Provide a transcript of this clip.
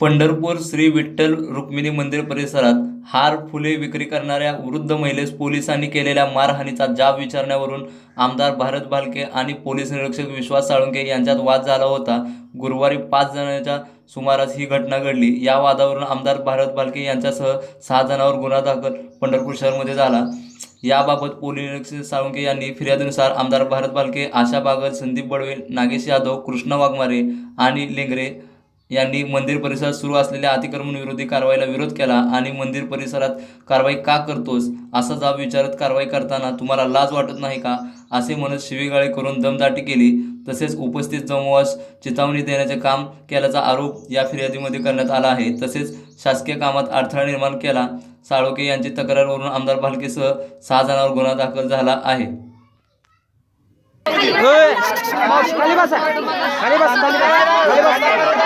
पंढरपूर श्री विठ्ठल रुक्मिणी मंदिर परिसरात हार फुले विक्री करणाऱ्या वृद्ध महिलेस पोलिसांनी केलेल्या मारहाणीचा जाब विचारण्यावरून आमदार भारत भालके आणि पोलीस निरीक्षक विश्वास साळुंके यांच्यात वाद झाला होता. गुरुवारी पाच जणांच्या सुमारास ही घटना घडली. या वादावरून आमदार भारत भालके यांच्यासह सहा जणांवर गुन्हा दाखल पंढरपूर शहरमध्ये झाला. याबाबत पोलीस निरीक्षक साळुंके यांनी फिर्यादीनुसार आमदार भारत भालके आशा बागल संदीप बडवे नागेश यादव कृष्ण वाघमारे आणि लेंगरे यांनी मंदिर परिसरात सुरू असलेल्या अतिक्रमण विरोधी कारवाईला विरोध केला आणि मंदिर परिसरात कारवाई का करतोस? असा जाब विचारत कारवाई करताना तुम्हाला लाज वाटत नाही का? असे म्हणत शिवीगाळी करून दमदाटी केली. तसेच उपस्थित जमवास चितावणी देण्याचे काम केल्याचा आरोप या फिर्यादीमध्ये करण्यात आला आहे. तसेच शासकीय कामात अडथळा निर्माण केला. साळोके यांची तक्रारवरून आमदार भालकेसह सहा जणांवर गुन्हा दाखल झाला आहे. खाली बसा. खाली बसा. खाली बसा. खाली